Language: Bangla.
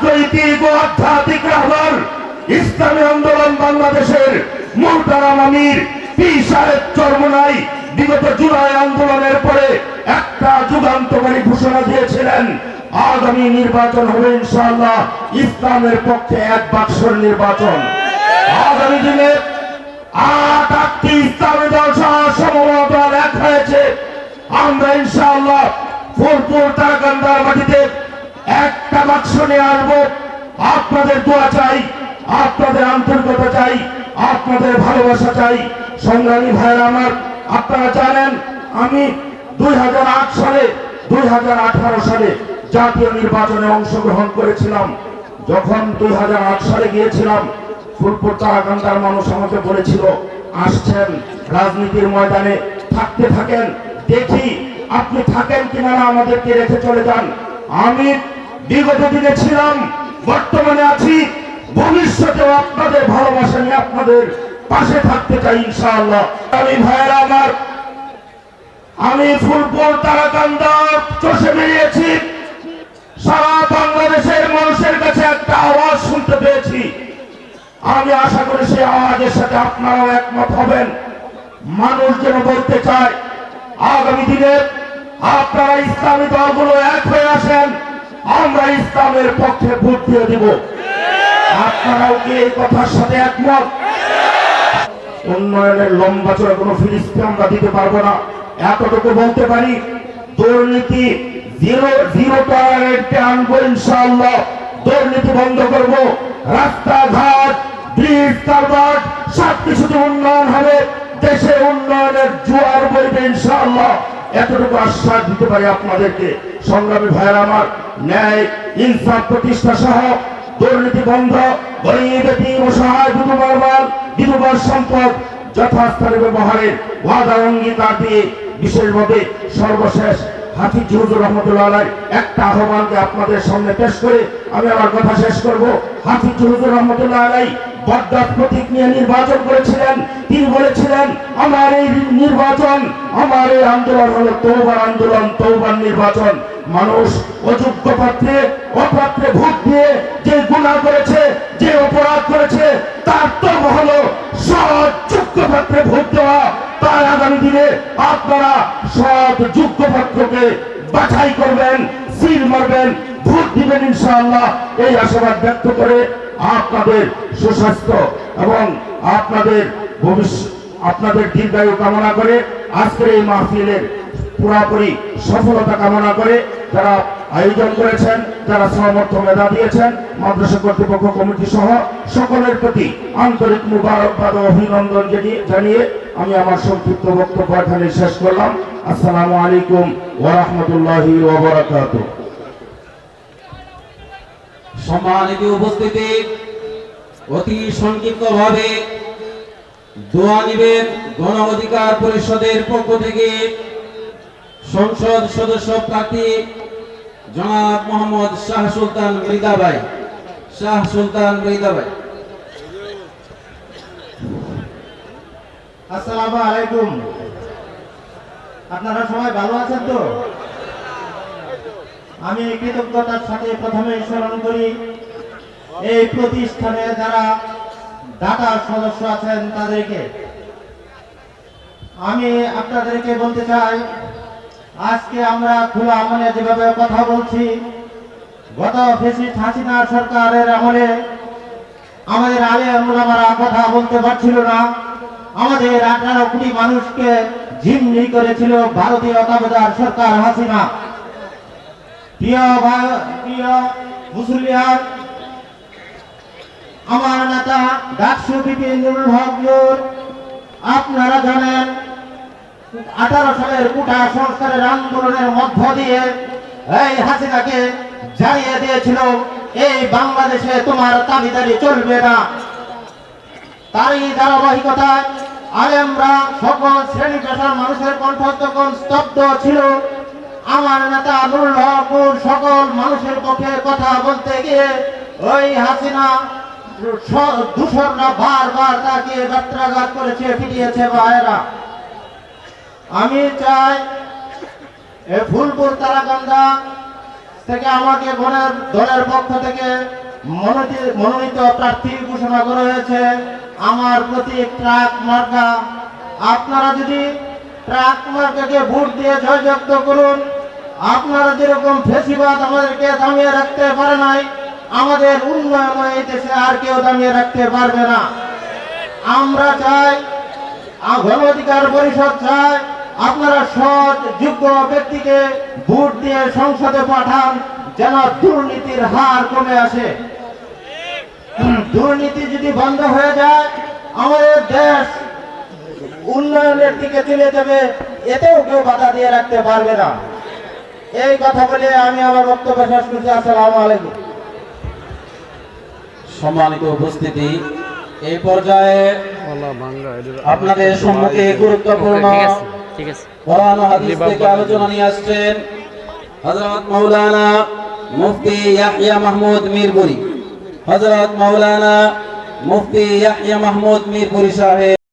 রাজনৈতিক ও আধ্যাত্মিক রাহবার ইসলামী আন্দোলন বাংলাদেশের মোহতারাম আমির পি সাহেব চর্মনাই বিগত জুলাই আন্দোলনের পরে একটা যুগান্তকারী ঘোষণা দিয়েছিলেন, আগামী নির্বাচন হবে ইনশাআল্লাহ ইসলামের পক্ষে এক বাক্সর নির্বাচন। আগামী দিনে আট আটটি ইসলামী দল সহ সমমত এক হয়েছে। আমরা ইনশাআল্লাহ ফুলপুর তারাকান্দার মাটিতে একটা বাক্স নিয়ে আসব আপনাদের দোয়া চাই, আপনাদের আন্তরিকতা চাই, আপনাদের ভালোবাসা চাই। সংগ্রামী ভাইয়ের আমার, আপনারা জানেন, আমি দুই হাজার আট সালে, দুই হাজার আঠারো সালে জাতীয় নির্বাচনে অংশগ্রহণ করেছিলাম। যখন দুই হাজার আট সালে গিয়েছিলাম, ফুলপুর চারাকান্দার মানুষ আমাকে বলেছিল, আসছেন, রাজনীতির ময়দানে থাকতে থাকেন, দেখি আপনি থাকেন কিনা আমাদেরকে রেখে চলে যান। আমি বিগত দিনে ছিলাম, বর্তমানে আছি। ভবিষ্যতেও আপনাদের ভালোবাসা নিয়ে আপনাদের পাশে থাকতে চাই ইনশাআল্লাহ। আমি ভাইয়েরা আমার, আমি ফুলপুর তারাকান্দা চষে বেরিয়েছি। সারা বাংলাদেশের মানুষের কাছে একটা আওয়াজ শুনতে পেয়েছি। আমি আশা করি সেই আওয়াজের সাথে আপনারাও একমত হবেন। মানুষ যেন বলতে চায়, আগামী দিনে আপনারা ইসলামী দলগুলো আমরা ইসলামের পক্ষে ভোট দিয়ে দিব। আপনারাও কি এই কথার সাথে একমত? উন্নয়নের লম্বা চড়া কোনো ফিরিস্তি আমরা দিতে পারব না। এতটুকু বলতে পারি, দুর্নীতি জিরো জিরো আনব ইনশাআল্লাহ। দুর্নীতি বন্ধ করব। রাস্তাঘাট, ব্রিজ কালভার্ট সব কিছুতে উন্নয়ন হবে। দেশে উন্নয়নের জোয়ার বইবে ইনশাআল্লাহ। এতটুকু আশ্বাস দিতে পারি আপনাদেরকে। সংগ্রামী ভাইয়ের আমার, ন্যায়, ইনসাফ প্রতিষ্ঠা সহ দুর্নীতি বন্ধ অসহায় সম্পদ যথাস্থানে ব্যবহারের ওয়াদা, অঙ্গীকার দিয়ে বিশেষভাবে সর্বশেষ হাফিজ হুজুর রহমতুল্লাহ একটা আহ্বানকে আপনাদের সামনে পেশ করে আমি আমার কথা শেষ করব। হাফিজ হুজুর রহমতুল্লাহ আলাই বরদাত প্রতীক নিয়ে নির্বাচন করেছিলেন। তিনি বলেছিলেন, আমার এই নির্বাচন, আমার এই আন্দোলন হলো তৌবার আন্দোলন তৌবার নির্বাচন। মানুষ অযোগ্য পাত্রে, অপাত্রে ভোট দিয়ে যে গুণা করেছে, যে অপরাধ করেছে, তার তো হলো সৎ, যোগ্য পাত্রে ভোট দেওয়া। তাই আগামী দিনে আপনারা সৎ, যোগ্য পাত্রকে বাছাই করবেন, সিল মারবেন, ভোট দিবেন ইনশাআল্লাহ। এই আশাবাদ ব্যক্ত করে আপনাদের সুস্বাস্থ্য এবং আপনাদের ভবিষ্যৎ আপনাদের দীর্ঘায়ু কামনা করে আজকের এই মাহফিলের পুরাপুরি সফলতা কামনা করে যারা আয়োজন করেছেন, যারা সমর্থ মেধা দিয়েছেন, মাদ্রাসা কর্তৃপক্ষ কমিটি সহ সকলের প্রতি আন্তরিক মুবারকবাদ অভিনন্দন জানিয়ে আমি আমার সংক্ষিপ্ত বক্তব্য এখানে শেষ করলাম। আসসালামু আলাইকুম ওরহমতুল্লাহি ওবরাকাতুহ সম্মানিত উপস্থিতি, অতি সংক্ষিপ্ত ভাবে দোয়া নিবেন গণ অধিকার পরিষদের পক্ষ থেকে সংসদ সদস্য প্রার্থী জনাব মোহাম্মদ শাহ সুলতান মৃদা ভাই শাহ সুলতান মৃদা ভাই আসসালামু আলাইকুম। আপনারা সবাই ভালো আছেন তো? আমি কৃতজ্ঞতার সাথে প্রথমে স্মরণ করি, এই প্রতিষ্ঠানে যারা দাতা সদস্য আছেন তাদেরকে। আমি আপনাদেরকে বলতে চাই, আজকে আমরা খোলা আমলে যেভাবে কথা বলছি, গত ফেসিস্ট হাসিনা সরকারের আমলে আমাদের আলে মোলামারা কথা বলতে পারছিল না। আমাদের আঠারো কোটি মানুষকে জিম্মি করেছিল ভারতীয় সরকার হাসিনা। প্রিয় প্রিয় আমার নেতা ডাকসু বিপিনুল আপনারা জানেন আঠারো সালের কোটা সংস্কারের আন্দোলনের মধ্য দিয়ে এই হাসিনাকে জানিয়ে দিয়েছিল, এই বাংলাদেশে তোমার দাবিদারি চলবে না। তারই ধারাবাহিকতায় আলেমরা সকল শ্রেণি পেশার মানুষের কণ্ঠ তখন স্তব্ধ ছিল। আমার নেতা নুরুল হক সকল মানুষের পক্ষে কথা বলতে গিয়ে, ওই হাসিনা দূষণরা বারবার তাকে যাত্রাঘাত করেছে, ফিরিয়েছে ভাইয়েরা আমি চাই এ ফুলপুর তারাকান্দা থেকে আমাকে গণের দলের পক্ষ থেকে মনোনীত প্রার্থী ঘোষণা করা হয়েছে। আমার প্রতি ট্রাক মার্কা। আপনারা যদি ট্রাক মার্কাকে ভোট দিয়ে জয়যুক্ত করুন আপনারা যেরকম ফেসিবাদ আমাদেরকে দামিয়ে রাখতে পারে নাই, আমাদের উন্নয়ন এই দেশে আর কেউ দামিয়ে রাখতে পারবে না। আমরা চাই গণ অধিকার পরিষদ চাই, আপনারা সৎ, যোগ্য ব্যক্তিকে ভোট দিয়ে সংসদে পাঠান, যেন দুর্নীতির হার কমে আসে। দুর্নীতি যদি বন্ধ হয়ে যায়, আমাদের দেশ উন্নয়নের দিকে চলে যাবে, এতেও কেউ বাধা দিয়ে রাখতে পারবে না। এই কথা বলে আমি আমার বক্তব্য শেষ করছি। আসসালামু আলাইকুম। সম্মানিত উপস্থিতি এই পর্যায়ে আপনাদের সম্মুখে গুরুত্বপূর্ণ ঠিক আছে ঠিক আছে। কোরআন হাদিস থেকে আলোচনা নিয়ে আসছেন হযরত মাওলানা মুফতি ইয়াহইয়া মাহমুদ মিরপুরি। হযরত মাওলানা মুফতি ইয়াহইয়া মাহমুদ মিরপুরি সাহেব।